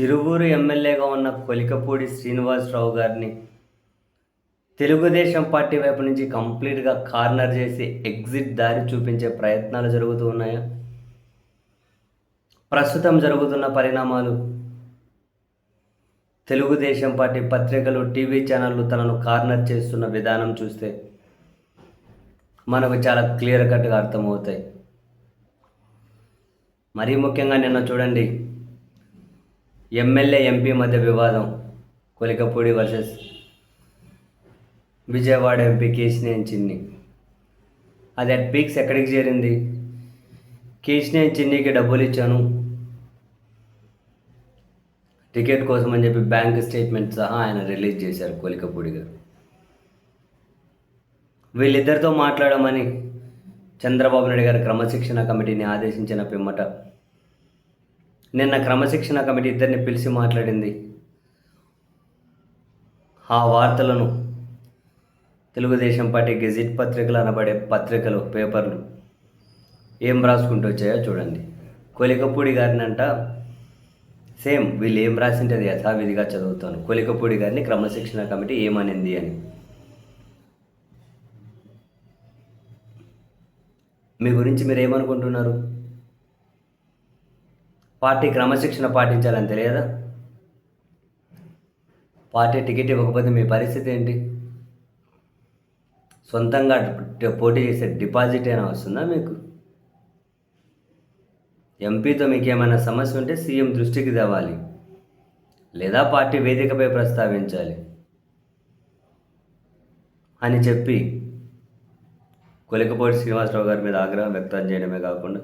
తిరువూరు ఎమ్మెల్యేగా ఉన్న కొలికపూడి శ్రీనివాసరావు గారిని తెలుగుదేశం పార్టీ వైపు నుంచి కంప్లీట్గా కార్నర్ చేసి ఎగ్జిట్ దారి చూపించే ప్రయత్నాలు జరుగుతూ ఉన్నాయా? ప్రస్తుతం జరుగుతున్న పరిణామాలు తెలుగుదేశం పార్టీ పత్రికలు టీవీ ఛానళ్ళు తనను కార్నర్ చేస్తున్న విధానం చూస్తే మనకు చాలా క్లియర్ కట్గా అర్థమవుతాయి. మరీ ముఖ్యంగా నిన్న చూడండి ఎమ్మెల్యే ఎంపీ మధ్య వివాదం. Kolikapudi versus Vijayawada MP Kesineni Chinni. అది అట్ పీక్స్ ఎక్కడికి చేరింది? కేశినేని చిన్నికి డబ్బులు ఇచ్చాను. టికెట్ కోసం అని చెప్పి బ్యాంక్ స్టేట్మెంట్ సహా ఆయన రిలీజ్ చేశారు కొలికపూడి గారు. వీళ్ళిద్దరితో మాట్లాడమని చంద్రబాబు నాయుడు గారు క్రమశిక్షణ కమిటీని ఆదేశించిన పిమ్మట నిన్న క్రమశిక్షణ కమిటీ ఇద్దరిని పిలిచి మాట్లాడింది. ఆ వార్తలను తెలుగుదేశం పార్టీ గెజిట్ పత్రికలు అనబడే పత్రికలు పేపర్లు ఏం రాసుకుంటూ వచ్చాయో చూడండి. కొలికపూడి గారిని అంట సేమ్ వీళ్ళు ఏం రాసింటే యథావిధిగా చదువుతాను. కొలికపూడి గారిని క్రమశిక్షణ కమిటీ ఏమనింది అని. మీ గురించి మీరు ఏమనుకుంటున్నారు పార్టీ క్రమశిక్షణ పాటించాలని తెలియదా? పార్టీ టికెట్ ఇవ్వకపోతే మీ పరిస్థితి ఏంటి? సొంతంగా పోటీ చేసే డిపాజిట్ అయినా వస్తుందా మీకు? ఎంపీతో మీకు ఏమైనా సమస్య ఉంటే సీఎం దృష్టికి తేవాలి. లేదా పార్టీ వేదికపై ప్రస్తావించాలి. అని చెప్పి కొలికపూడి శ్రీనివాసరావు గారి మీద ఆగ్రహం వ్యక్తం చేయడమే కాకుండా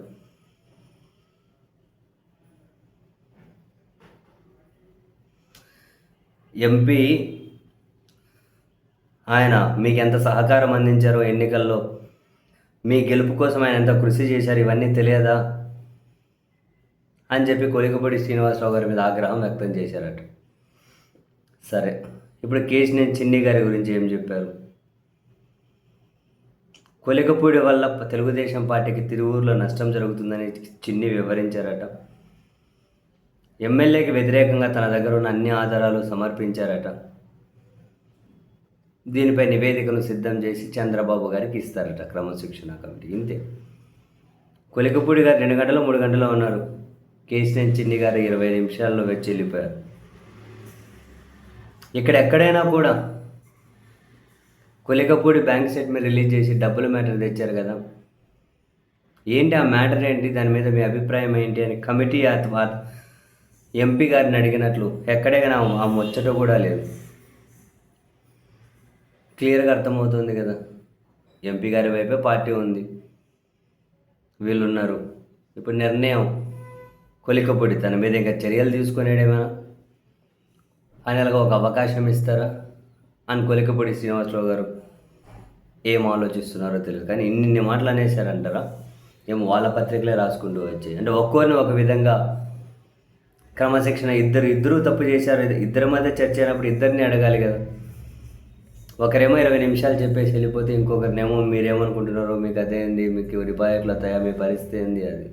ఎంపీ ఆయన మీకు ఎంత సహకారం అందించారో ఎన్నికల్లో? మీ గెలుపు కోసం ఆయన ఎంత కృషి చేశారు? ఇవన్నీ తెలియదా? అని చెప్పి కొలికపూడి శ్రీనివాసరావు గారి మీద ఆగ్రహం వ్యక్తం చేశారట. సరే ఇప్పుడు కేశినేని చిన్ని గారి గురించి ఏం చెప్పారు? కొలికపూడి వల్ల తెలుగుదేశం పార్టీకి తిరువూరులో నష్టం జరుగుతుందని చిన్ని వివరించారట. ఎమ్మెల్యేకి వ్యతిరేకంగా తన దగ్గర ఉన్న అన్ని ఆధారాలు సమర్పించారట. దీనిపై నివేదికను సిద్ధం చేసి చంద్రబాబు గారికి ఇస్తారట క్రమశిక్షణ కమిటీ. ఇంతే. కొలికపూడి గారు రెండు గంటలు మూడు గంటలు ఉన్నారు. కేసీఎన్ చిన్ని గారు ఇరవై నిమిషాల్లో వచ్చి వెళ్ళిపోయారు. ఇక్కడ ఎక్కడైనా కూడా కొలికపూడి బ్యాంక్ స్టేట్మెంట్ రిలీజ్ చేసి డబ్బుల మ్యాటర్ తెచ్చారు కదా. ఏంటి ఆ మ్యాటర్ ఏంటి? దాని మీద మీ అభిప్రాయం ఏంటి అని కమిటీ అథవా ఎంపీ గారిని అడిగినట్లు ఎక్కడే కానీ ఆ- ముచ్చట కూడా లేదు. క్లియర్గా అర్థమవుతుంది కదా. ఎంపీ గారి వైపే పార్టీ ఉంది. వీళ్ళు ఉన్నారు ఇప్పుడు నిర్ణయం కొలికపొడి తన మీద ఇంకా చర్యలు తీసుకునేడేమైనా ఫైనల్గా ఒక అవకాశం ఇస్తారా? అని కొలికపొడి శ్రీనివాసరావు గారు ఏం ఆలోచిస్తున్నారో తెలియదు. కానీ ఇన్ని ఇన్ని మాటలు అనేసారంటారా ఏం వాళ్ళ పత్రికలే రాసుకుంటూ వచ్చాయి. అంటే ఒక్కోరిని ఒక విధంగా క్రమశిక్షణ ఇద్దరు ఇద్దరు తప్పు చేశారు. ఇద్దరి మధ్య చర్చ అయినప్పుడు ఇద్దరిని అడగాలి కదా. ఒకరేమో ఇరవై నిమిషాలు చెప్పేసి వెళ్ళిపోతే ఇంకొకరినేమో మీరేమనుకుంటున్నారో మీకు అదేంది మీకు రిపాయకులు వస్తాయా మీ పరిస్థితి ఏంది అది?